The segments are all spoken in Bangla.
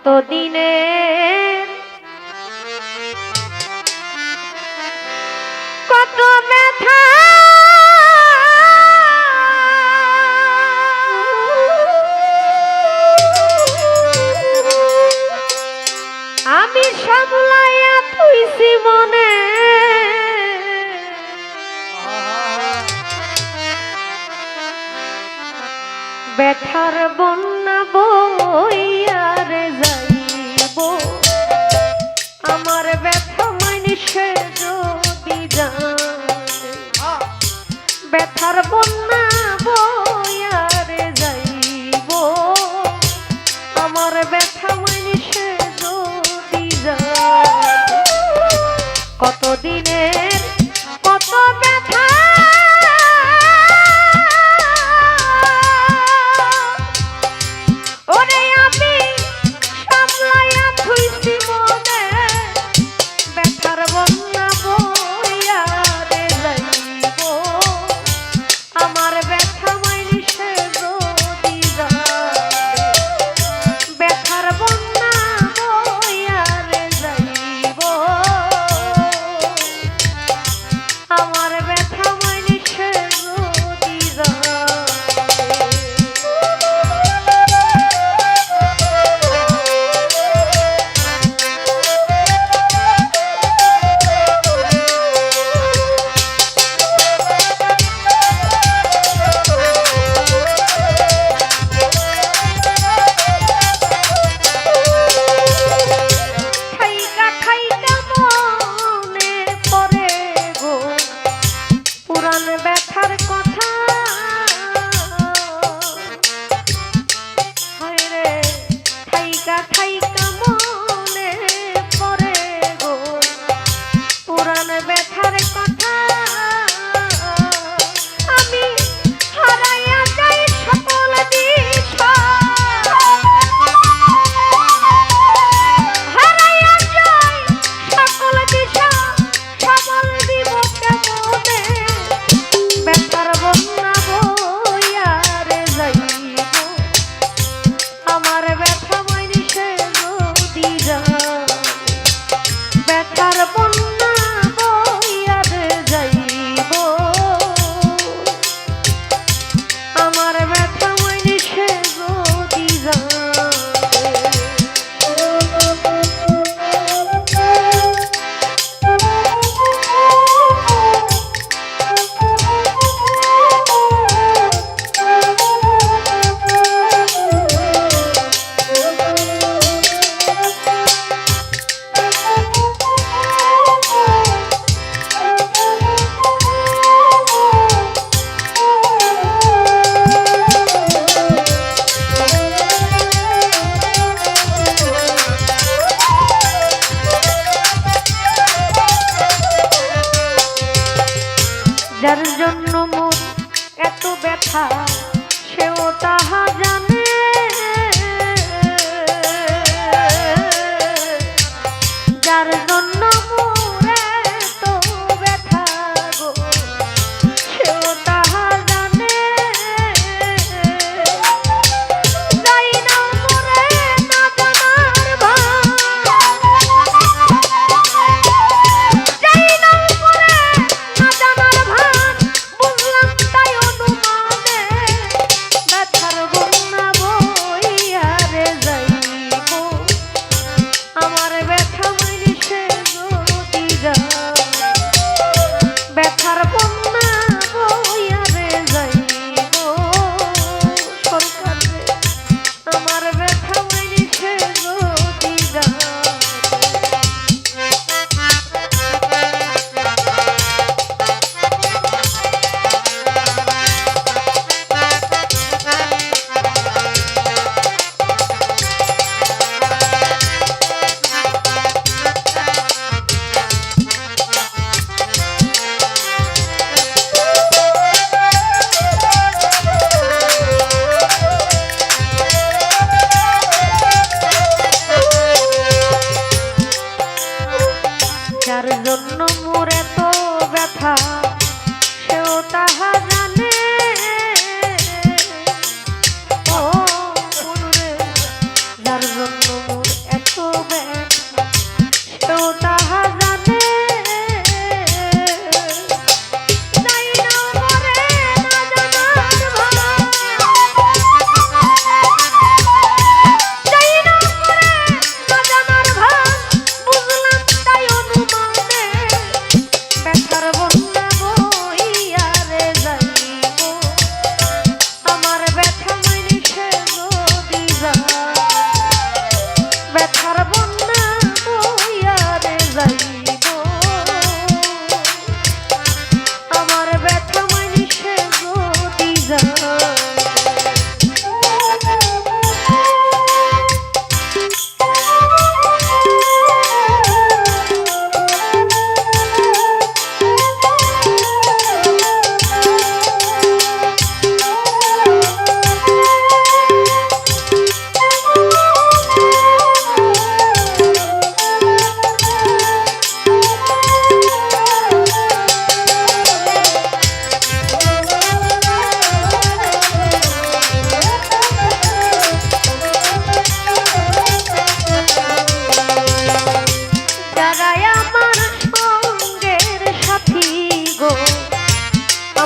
কত দিনে কত ব্যথা? আমি সামলাইয়া তুইছি মনে। ব্যথার বন্যা বইয়া বন্যা বয়ারে যাইব। আমার ব্যথা মানুষে যদি যায় কতদিনে যার জন্য মন এত ব্যথা সেও তাহা জান।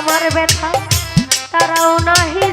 আমার ব্যথা তারাও নাহি